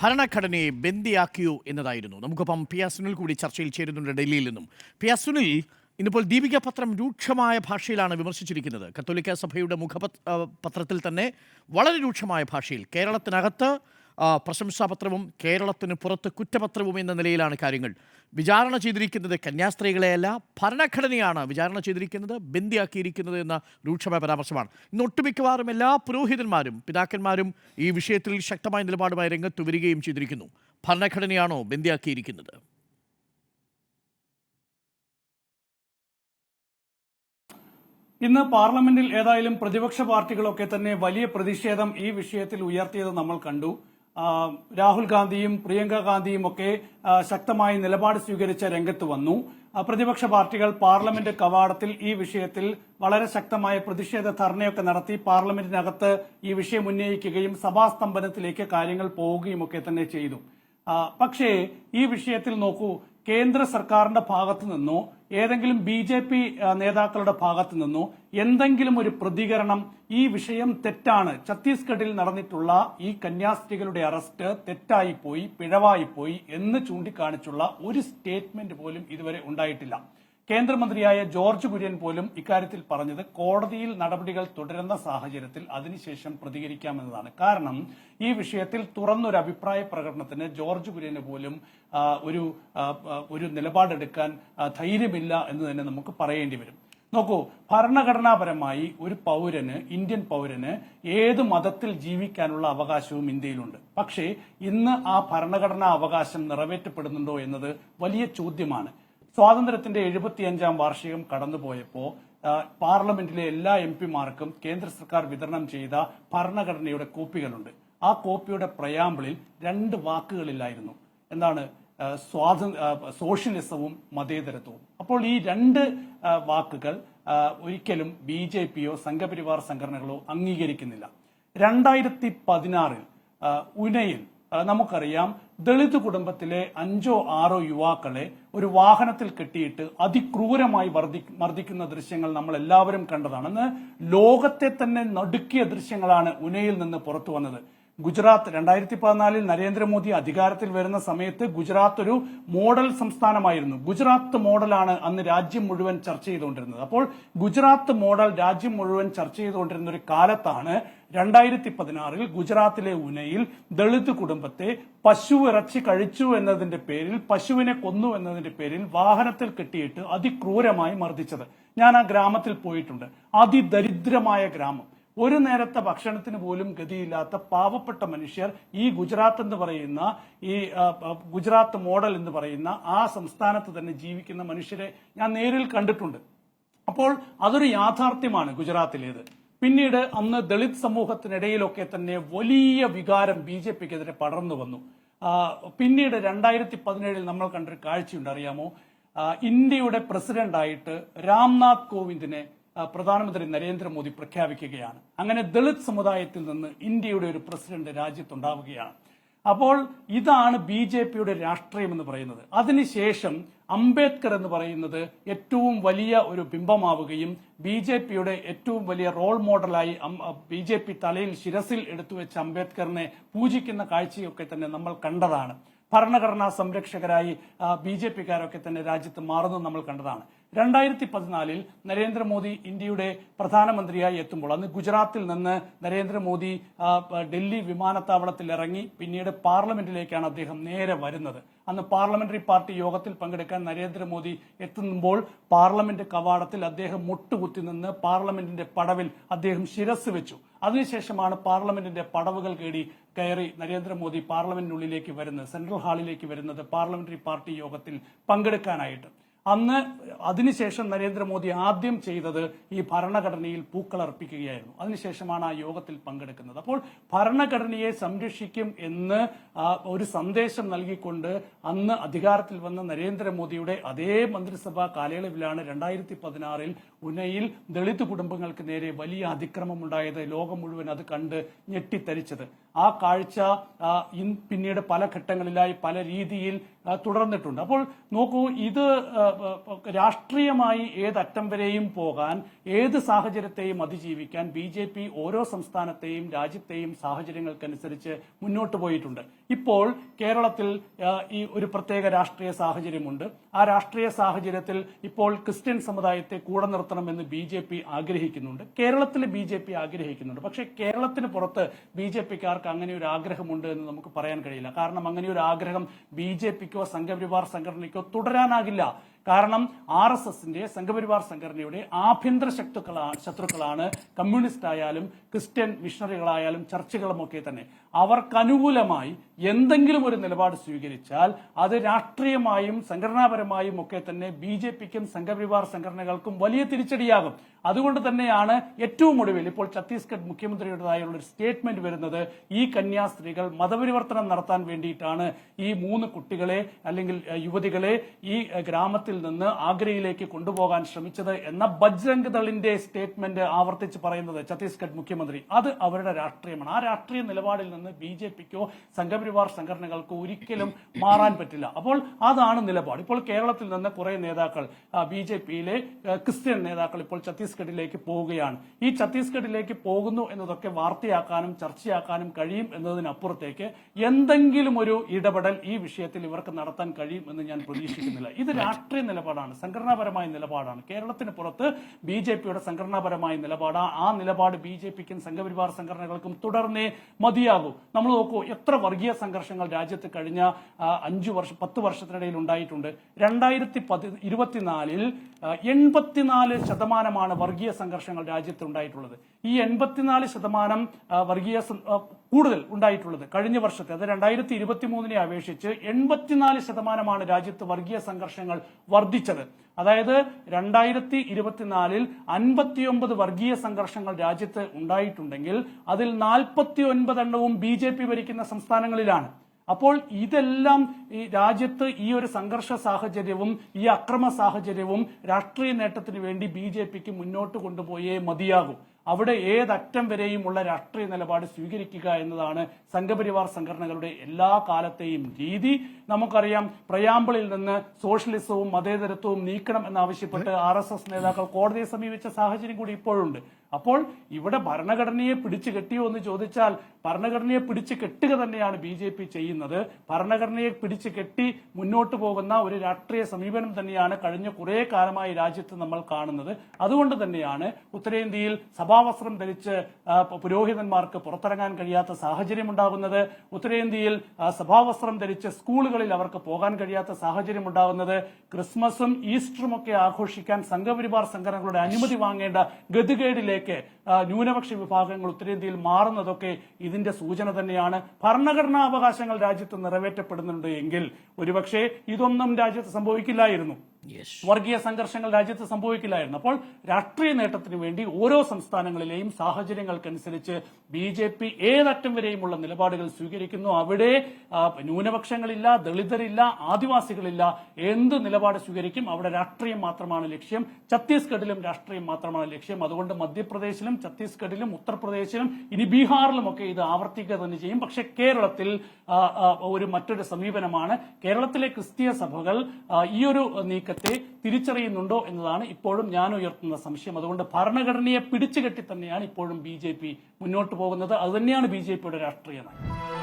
ഭരണഘടനയെ ബന്ദിയാക്കിയോ എന്നതായിരുന്നു. നമുക്കിപ്പം പി എസ് സുനിൽ കൂടി ചർച്ചയിൽ ചേരുന്നുണ്ട് ഡൽഹിയിൽ നിന്നും. പി എസ് സുനിൽ ഇന്നിപ്പോൾ ദീപിക പത്രം രൂക്ഷമായ ഭാഷയിലാണ് വിമർശിച്ചിരിക്കുന്നത്. കത്തോലിക്ക സഭയുടെ മുഖപത്രത്തിൽ പത്രത്തിൽ തന്നെ വളരെ രൂക്ഷമായ ഭാഷയിൽ കേരളത്തിനകത്ത് പ്രശംസാപത്രവും കേരളത്തിന് പുറത്ത് കുറ്റപത്രവും എന്ന നിലയിലാണ് കാര്യങ്ങൾ. വിചാരണ ചെയ്തിരിക്കുന്നത് കന്യാസ്ത്രീകളെയല്ല ഭരണഘടനയാണ് വിചാരണ ചെയ്തിരിക്കുന്നത് ബന്ദിയാക്കിയിരിക്കുന്നത് എന്ന രൂക്ഷമായ പരാമർശമാണ്. ഇന്ന് ഒട്ടുമിക്കവാറും എല്ലാ പുരോഹിതന്മാരും പിതാക്കന്മാരും ഈ വിഷയത്തിൽ ശക്തമായ നിലപാടുമായി രംഗത്ത് വരികയും ചെയ്തിരിക്കുന്നു. ഭരണഘടനയാണോ ബന്ദിയാക്കിയിരിക്കുന്നത്? ഇന്ന് പാർലമെന്റിൽ ഏതായാലും പ്രതിപക്ഷ പാർട്ടികളൊക്കെ തന്നെ വലിയ പ്രതിഷേധം ഈ വിഷയത്തിൽ ഉയർത്തിയത് നമ്മൾ കണ്ടു. രാഹുൽ ഗാന്ധിയും പ്രിയങ്ക ഗാന്ധിയും ഒക്കെ ശക്തമായി നിലപാട് സ്വീകരിച്ച രംഗത്ത് വന്നു. പ്രതിപക്ഷ പാർട്ടികൾ പാർലമെന്റ് കവാടത്തിൽ ഈ വിഷയത്തിൽ വളരെ ശക്തമായ പ്രതിഷേധ ധർണയൊക്കെ നടത്തി പാർലമെന്റിനകത്ത് ഈ വിഷയം ഉന്നയിക്കുകയും സഭാസ്തംഭനത്തിലേക്ക് കാര്യങ്ങൾ പോവുകയും ഒക്കെ തന്നെ ചെയ്തു. പക്ഷേ ഈ വിഷയത്തിൽ നോക്കൂ കേന്ദ്ര സർക്കാരിന്റെ ഭാഗത്തു നിന്നോ ഏതെങ്കിലും ബി ജെ പി നേതാക്കളുടെ ഭാഗത്തു നിന്നോ എന്തെങ്കിലും ഒരു പ്രതികരണം ഈ വിഷയം തെറ്റാണ്. ഛത്തീസ്ഗഡിൽ നടന്നിട്ടുള്ള ഈ കന്യാസ്ത്രീകളുടെ അറസ്റ്റ് തെറ്റായി പോയി പിഴവായി പോയി എന്ന് ചൂണ്ടിക്കാണിച്ചുള്ള ഒരു സ്റ്റേറ്റ്മെന്റ് പോലും ഇതുവരെ ഉണ്ടായിട്ടില്ല. കേന്ദ്രമന്ത്രിയായ ജോർജ് കുര്യൻ പോലും ഇക്കാര്യത്തിൽ പറഞ്ഞത് കോടതിയിൽ നടപടികൾ തുടരുന്ന സാഹചര്യത്തിൽ അതിനുശേഷം പ്രതികരിക്കാമെന്നതാണ്. കാരണം ഈ വിഷയത്തിൽ തുറന്നൊരു അഭിപ്രായ പ്രകടനത്തിന് ജോർജ് കുര്യന് പോലും ഒരു ഒരു നിലപാടെടുക്കാൻ ധൈര്യമില്ല എന്ന് തന്നെ നമുക്ക് പറയേണ്ടി വരും. നോക്കൂ ഭരണഘടനാപരമായി ഒരു പൗരന് ഇന്ത്യൻ പൗരന് ഏത് മതത്തിൽ ജീവിക്കാനുള്ള അവകാശവും ഇന്ത്യയിലുണ്ട്. പക്ഷേ ഇന്ന് ആ ഭരണഘടനാ അവകാശം നിറവേറ്റപ്പെടുന്നുണ്ടോ എന്നത് വലിയ ചോദ്യമാണ്. സ്വാതന്ത്ര്യത്തിന്റെ എഴുപത്തിയഞ്ചാം വാർഷികം കടന്നുപോയപ്പോ പാർലമെന്റിലെ എല്ലാ എം പിമാർക്കും കേന്ദ്ര സർക്കാർ വിതരണം ചെയ്ത ഭരണഘടനയുടെ കോപ്പികളുണ്ട്. ആ കോപ്പിയുടെ പ്രയാമ്പിളിൽ രണ്ട് വാക്കുകളില്ലായിരുന്നു എന്താണ് സ്വാതന്ത്ര്യ സോഷ്യലിസവും മതേതരത്വവും. അപ്പോൾ ഈ രണ്ട് വാക്കുകൾ ഒരിക്കലും ബി ജെ പിയോ സംഘപരിവാർ സംഘടനകളോ അംഗീകരിക്കുന്നില്ല. രണ്ടായിരത്തി പതിനാറിൽ ഉനയിൽ നമുക്കറിയാം. ദളിത് കുടുംബത്തിലെ അഞ്ചോ ആറോ യുവാക്കളെ ഒരു വാഹനത്തിൽ കെട്ടിയിട്ട് അതിക്രൂരമായി മർദ്ദിക്കുന്ന ദൃശ്യങ്ങൾ നമ്മൾ എല്ലാവരും കണ്ടതാണ്. അന്ന് ലോകത്തെ തന്നെ നടുക്കിയ ദൃശ്യങ്ങളാണ് ഉനയിൽ നിന്ന് പുറത്തു വന്നത്. ഗുജറാത്ത് രണ്ടായിരത്തി പതിനാലിൽ നരേന്ദ്രമോദി അധികാരത്തിൽ വരുന്ന സമയത്ത് ഗുജറാത്ത് ഒരു മോഡൽ സംസ്ഥാനമായിരുന്നു. ഗുജറാത്ത് മോഡലാണ് അന്ന് രാജ്യം മുഴുവൻ ചർച്ച ചെയ്തുകൊണ്ടിരുന്നത്. അപ്പോൾ ഗുജറാത്ത് മോഡൽ രാജ്യം മുഴുവൻ ചർച്ച ചെയ്തുകൊണ്ടിരുന്ന ഒരു കാലത്താണ് രണ്ടായിരത്തി പതിനാറിൽ ഗുജറാത്തിലെ ഉനയിൽ ദളിത് കുടുംബത്തെ പശു ഇറച്ചി കഴിച്ചു എന്നതിന്റെ പേരിൽ പശുവിനെ കൊന്നു എന്നതിന്റെ പേരിൽ വാഹനത്തിൽ കെട്ടിയിട്ട് അതിക്രൂരമായി മർദ്ദിച്ചത്. ഞാൻ ആ ഗ്രാമത്തിൽ പോയിട്ടുണ്ട്. അതിദരിദ്രമായ ഗ്രാമം. ഒരു നേരത്തെ ഭക്ഷണത്തിന് പോലും ഗതിയില്ലാത്ത പാവപ്പെട്ട മനുഷ്യർ ഈ ഗുജറാത്ത് എന്ന് പറയുന്ന ഈ ഗുജറാത്ത് മോഡൽ എന്ന് പറയുന്ന ആ സംസ്ഥാനത്ത് തന്നെ ജീവിക്കുന്ന മനുഷ്യരെ ഞാൻ നേരിൽ കണ്ടിട്ടുണ്ട്. അപ്പോൾ അതൊരു യാഥാർത്ഥ്യമാണ് ഗുജറാത്തിലേത്. പിന്നീട് അന്ന് ദളിത് സമൂഹത്തിനിടയിലൊക്കെ തന്നെ വലിയ വികാരം ബി ജെ പിക്കെതിരെ പടർന്നു വന്നു. പിന്നീട് രണ്ടായിരത്തി പതിനേഴിൽ നമ്മൾ കണ്ടൊരു കാഴ്ചയുണ്ട് അറിയാമോ? ഇന്ത്യയുടെ പ്രസിഡന്റായിട്ട് രാംനാഥ് കോവിന്ദിനെ പ്രധാനമന്ത്രി നരേന്ദ്രമോദി പ്രഖ്യാപിക്കുകയാണ്. അങ്ങനെ ദളിത് സമുദായത്തിൽ നിന്ന് ഇന്ത്യയുടെ ഒരു പ്രസിഡന്റ് രാജ്യത്തുണ്ടാവുകയാണ്. അപ്പോൾ ഇതാണ് ബി ജെ പിയുടെ രാഷ്ട്രീയം എന്ന് പറയുന്നത്. അതിനുശേഷം അംബേദ്കർ എന്ന് പറയുന്നത് ഏറ്റവും വലിയ ഒരു ബിംബമാവുകയും ബി ജെ പിയുടെ ഏറ്റവും വലിയ റോൾ മോഡലായി ബി ജെ പി തലയിൽ ശിരസിൽ എടുത്തുവെച്ച അംബേദ്കറിനെ പൂജിക്കുന്ന കാഴ്ചയൊക്കെ തന്നെ നമ്മൾ കണ്ടതാണ്. ഭരണഘടനാ സംരക്ഷകരായി ബി ജെ പിക്കാരൊക്കെ തന്നെ രാജ്യത്ത് മാറുന്നത് നമ്മൾ കണ്ടതാണ്. രണ്ടായിരത്തി പതിനാലിൽ നരേന്ദ്രമോദി ഇന്ത്യയുടെ പ്രധാനമന്ത്രിയായി എത്തുമ്പോൾ അന്ന് ഗുജറാത്തിൽ നിന്ന് നരേന്ദ്രമോദി ഡൽഹി വിമാനത്താവളത്തിൽ ഇറങ്ങി പിന്നീട് പാർലമെന്റിലേക്കാണ് അദ്ദേഹം നേരെ വരുന്നത്. അന്ന് പാർലമെന്ററി പാർട്ടി യോഗത്തിൽ പങ്കെടുക്കാൻ നരേന്ദ്രമോദി എത്തുമ്പോൾ പാർലമെന്റ് കവാടത്തിൽ അദ്ദേഹം മുട്ടുകുത്തി നിന്ന് പാർലമെന്റിന്റെ പടവിൽ അദ്ദേഹം ശിരസ് വെച്ചു. അതിനുശേഷമാണ് പാർലമെന്റിന്റെ പടവുകൾ കേടി കയറി നരേന്ദ്രമോദി പാർലമെന്റിനുള്ളിലേക്ക് വരുന്നത് സെൻട്രൽ ഹാളിലേക്ക് വരുന്നത് പാർലമെന്ററി പാർട്ടി യോഗത്തിൽ പങ്കെടുക്കാനായിട്ട്. അന്ന് അതിനുശേഷം നരേന്ദ്രമോദി ആദ്യം ചെയ്തത് ഈ ഭരണഘടനയിൽ പൂക്കൾ അർപ്പിക്കുകയായിരുന്നു. അതിനുശേഷമാണ് ആ യോഗത്തിൽ പങ്കെടുക്കുന്നത്. അപ്പോൾ ഭരണഘടനയെ സംരക്ഷിക്കും എന്ന് ഒരു സന്ദേശം നൽകിക്കൊണ്ട് അന്ന് അധികാരത്തിൽ വന്ന നരേന്ദ്രമോദിയുടെ അതേ മന്ത്രിസഭാ കാലയളവിലാണ് രണ്ടായിരത്തി പതിനാറിൽ ഉനയിൽ ദളിത് കുടുംബങ്ങൾക്ക് നേരെ വലിയ അതിക്രമം അതിക്രമമുണ്ടായത് ലോകം മുഴുവൻ അത് കണ്ട് ഞെട്ടിത്തരിച്ചത്. ആ കാഴ്ച പിന്നീട് പല ഘട്ടങ്ങളിലായി പല രീതിയിൽ തുടർന്നിട്ടുണ്ട്. അപ്പോൾ നോക്കൂ ഇത് രാഷ്ട്രീയമായി ഏതറ്റം വരെയും പോകാൻ ഏത് സാഹചര്യത്തെയും അതിജീവിക്കാൻ ബി ജെ പി ഓരോ സംസ്ഥാനത്തെയും രാജ്യത്തെയും സാഹചര്യങ്ങൾക്കനുസരിച്ച് മുന്നോട്ട് പോയിട്ടുണ്ട്. ഇപ്പോൾ കേരളത്തിൽ ഈ ഒരു പ്രത്യേക രാഷ്ട്രീയ സാഹചര്യമുണ്ട്. ആ രാഷ്ട്രീയ സാഹചര്യത്തിൽ ഇപ്പോൾ ക്രിസ്ത്യൻ സമുദായത്തെ കൂടെ നിർത്തണമെന്ന് ബി ജെ പി ആഗ്രഹിക്കുന്നുണ്ട്. കേരളത്തിൽ ബി ജെ പി ആഗ്രഹിക്കുന്നുണ്ട്. പക്ഷേ കേരളത്തിന് പുറത്ത് ബി ജെ പിക്കാർക്ക് അങ്ങനെ ഒരു ആഗ്രഹമുണ്ട് എന്ന് നമുക്ക് പറയാൻ കഴിയില്ല. കാരണം അങ്ങനെ ഒരു ആഗ്രഹം ബി ജെ പിക്കോ സംഘപരിവാർ സംഘടനയ്ക്കോ തുടരാനാകില്ല കാരണം ആർ എസ് എസിന്റെ സംഘപരിവാർ സംഘടനയുടെ ആഭ്യന്തര ശക്തുക്കളാണ് ശത്രുക്കളാണ് കമ്മ്യൂണിസ്റ്റ് ആയാലും ക്രിസ്ത്യൻ മിഷണറികളായാലും ചർച്ചകളുമൊക്കെ തന്നെ. അവർക്ക് അനുകൂലമായി എന്തെങ്കിലും ഒരു നിലപാട് സ്വീകരിച്ചാൽ അത് രാഷ്ട്രീയമായും സംഘടനാപരമായും ഒക്കെ തന്നെ ബി ജെ പിക്കും സംഘപരിവാർ സംഘടനകൾക്കും വലിയ തിരിച്ചടിയാകും. അതുകൊണ്ട് തന്നെയാണ് ഏറ്റവും ഒടുവിൽ ഇപ്പോൾ ഛത്തീസ്ഗഡ് മുഖ്യമന്ത്രിയുടേതായുള്ള ഒരു സ്റ്റേറ്റ്മെന്റ് വരുന്നത്. ഈ കന്യാസ്ത്രീകൾ മതപരിവർത്തനം നടത്താൻ വേണ്ടിയിട്ടാണ് ഈ മൂന്ന് കുട്ടികളെ അല്ലെങ്കിൽ യുവതികളെ ഈ ഏഹ്, നിന്ന് ആഗ്രയിലേക്ക് കൊണ്ടുപോകാൻ ശ്രമിച്ചത് എന്ന ബജ്രംഗ് ദളിന്റെ സ്റ്റേറ്റ്മെന്റ് ആവർത്തിച്ച് പറയുന്നത് ഛത്തീസ്ഗഡ് മുഖ്യമന്ത്രി. അത് അവരുടെ രാഷ്ട്രീയമാണ്. ആ രാഷ്ട്രീയ നിലപാടിൽ നിന്ന് ബി ജെ പിക്കോ സംഘപരിവാർ സംഘടനകൾക്കോ ഒരിക്കലും മാറാൻ പറ്റില്ല. അപ്പോൾ അതാണ് നിലപാട്. ഇപ്പോൾ കേരളത്തിൽ നിന്ന് കുറെ നേതാക്കൾ ബി ജെ പിയിലെ ക്രിസ്ത്യൻ നേതാക്കൾ ഇപ്പോൾ ഛത്തീസ്ഗഡിലേക്ക് പോവുകയാണ്. ഈ ഛത്തീസ്ഗഡിലേക്ക് പോകുന്നു എന്നതൊക്കെ വാർത്തയാക്കാനും ചർച്ചയാക്കാനും കഴിയും എന്നതിനപ്പുറത്തേക്ക് എന്തെങ്കിലും ഒരു ഇടപെടൽ ഈ വിഷയത്തിൽ ഇവർക്ക് നടത്താൻ കഴിയും എന്ന് ഞാൻ പ്രതീക്ഷിക്കുന്നില്ല. ഇത് രാഷ്ട്രീയ നിലപാടാണ്. സംഘടനാപരമായ നിലപാടാണ്. കേരളത്തിന് പുറത്ത് ബി ജെ പിയുടെ സംഘടനാപരമായ നിലപാട്. ആ നിലപാട് ബി ജെ പിക്കും സംഘപരിവാർ സംഘടനകൾക്കും തുടർന്നേ മതിയാകൂ. നമ്മൾ നോക്കൂ എത്ര വർഗീയ സംഘർഷങ്ങൾ രാജ്യത്ത് കഴിഞ്ഞ അഞ്ചു വർഷം പത്ത് വർഷത്തിനിടയിൽ ഉണ്ടായിട്ടുണ്ട്. രണ്ടായിരത്തി പതി ഇരുപത്തിനാലിൽ എൺപത്തിനാല് ശതമാനമാണ് വർഗീയ സംഘർഷങ്ങൾ രാജ്യത്ത് ഉണ്ടായിട്ടുള്ളത്. ഈ എൺപത്തിനാല് ശതമാനം വർഗീയ കൂടുതൽ ഉണ്ടായിട്ടുള്ളത്. കഴിഞ്ഞ വർഷത്തെ അത് രണ്ടായിരത്തി ഇരുപത്തി മൂന്നിനെ അപേക്ഷിച്ച് എൺപത്തിനാല് ശതമാനമാണ് രാജ്യത്ത് വർഗീയ സംഘർഷങ്ങൾ വർദ്ധിച്ചത്. അതായത് രണ്ടായിരത്തി ഇരുപത്തിനാലിൽ അൻപത്തിയൊമ്പത് വർഗീയ സംഘർഷങ്ങൾ രാജ്യത്ത് ഉണ്ടായിട്ടുണ്ടെങ്കിൽ അതിൽ നാൽപ്പത്തി ഒൻപതെണ്ണവും ബി ജെ പി ഭരിക്കുന്ന സംസ്ഥാനങ്ങളിലാണ്. അപ്പോൾ ഇതെല്ലാം ഈ രാജ്യത്ത് ഈ ഒരു സംഘർഷ സാഹചര്യവും ഈ അക്രമ സാഹചര്യവും രാഷ്ട്രീയ നേട്ടത്തിന് വേണ്ടി ബി മുന്നോട്ട് കൊണ്ടുപോയേ മതിയാകും. അവിടെ ഏതറ്റം വരെയും ഉള്ള രാഷ്ട്രീയ നിലപാട് സ്വീകരിക്കുക എന്നതാണ് സംഘപരിവാർ സംഘടനകളുടെ എല്ലാ കാലത്തെയും രീതി. നമുക്കറിയാം പ്രയാമ്പിളിൽ നിന്ന് സോഷ്യലിസവും മതേതരത്വവും നീക്കണം എന്നാവശ്യപ്പെട്ട് ആർ നേതാക്കൾ കോടതിയെ സമീപിച്ച സാഹചര്യം കൂടി ഇപ്പോഴുണ്ട്. അപ്പോൾ ഇവിടെ ഭരണഘടനയെ പിടിച്ചു കെട്ടിയോ എന്ന് ചോദിച്ചാൽ ഭരണഘടനയെ പിടിച്ചു കെട്ടുക തന്നെയാണ് ബി ജെ പി ചെയ്യുന്നത്. ഭരണഘടനയെ പിടിച്ചു കെട്ടി മുന്നോട്ട് പോകുന്ന ഒരു രാഷ്ട്രീയ സമീപനം തന്നെയാണ് കഴിഞ്ഞ കുറെ കാലമായി രാജ്യത്ത് നമ്മൾ കാണുന്നത്. അതുകൊണ്ട് തന്നെയാണ് ഉത്തരേന്ത്യയിൽ സഭാവസ്ത്രം ധരിച്ച് പുരോഹിതന്മാർക്ക് പുറത്തിറങ്ങാൻ കഴിയാത്ത സാഹചര്യം ഉണ്ടാകുന്നത്. ഉത്തരേന്ത്യയിൽ സഭാവസ്ത്രം ധരിച്ച് സ്കൂളുകളിൽ അവർക്ക് പോകാൻ കഴിയാത്ത സാഹചര്യം ഉണ്ടാകുന്നത്. ക്രിസ്മസും ഈസ്റ്ററും ഒക്കെ ആഘോഷിക്കാൻ സംഘപരിവാർ സംഘടനകളുടെ അനുമതി വാങ്ങേണ്ട ഗതികേടിലേക്ക് ആ, ന്യൂനപക്ഷ വിഭാഗങ്ങൾ ഉത്തരേന്ത്യയിൽ മാറുന്നതൊക്കെ ഇതിന്റെ സൂചന തന്നെയാണ്. ഭരണഘടനാ അവകാശങ്ങൾ രാജ്യത്ത് നിറവേറ്റപ്പെടുന്നുണ്ട് എങ്കിൽ ഒരുപക്ഷെ ഇതൊന്നും രാജ്യത്ത് സംഭവിക്കില്ലായിരുന്നു. വർഗീയ സംഘർഷങ്ങൾ രാജ്യത്ത് സംഭവിക്കില്ലായിരുന്നു. അപ്പോൾ രാഷ്ട്രീയ നേട്ടത്തിന് വേണ്ടി ഓരോ സംസ്ഥാനങ്ങളിലെയും സാഹചര്യങ്ങൾക്കനുസരിച്ച് ബി ജെ പി ഏതറ്റം വരെയുമുള്ള നിലപാടുകൾ സ്വീകരിക്കുന്നു. അവിടെ ന്യൂനപക്ഷങ്ങളില്ല ദളിതരില്ല ആദിവാസികളില്ല. എന്ത് നിലപാട് സ്വീകരിക്കും? അവിടെ രാഷ്ട്രീയം മാത്രമാണ് ലക്ഷ്യം. ഛത്തീസ്ഗഡിലും രാഷ്ട്രീയം മാത്രമാണ് ലക്ഷ്യം. അതുകൊണ്ട് മധ്യപ്രദേശിലും ഛത്തീസ്ഗഡിലും ഉത്തർപ്രദേശിലും ഇനി ബീഹാറിലും ഒക്കെ ഇത് ആവർത്തിക്കുക തന്നെ ചെയ്യും. പക്ഷെ കേരളത്തിൽ ഒരു മറ്റൊരു സമീപനമാണ്. കേരളത്തിലെ ക്രിസ്തീയ സഭകൾ ഈ ഒരു നീക്കത്തെ തിരിച്ചറിയുന്നുണ്ടോ എന്നതാണ് ഇപ്പോഴും ഞാൻ ഉയർത്തുന്ന സംശയം. അതുകൊണ്ട് ഭരണഘടനയെ പിടിച്ചുകെട്ടി തന്നെയാണ് ഇപ്പോഴും ബി മുന്നോട്ട് പോകുന്നത്. അതുതന്നെയാണ് ബി ജെ പിയുടെ രാഷ്ട്രീയ നയം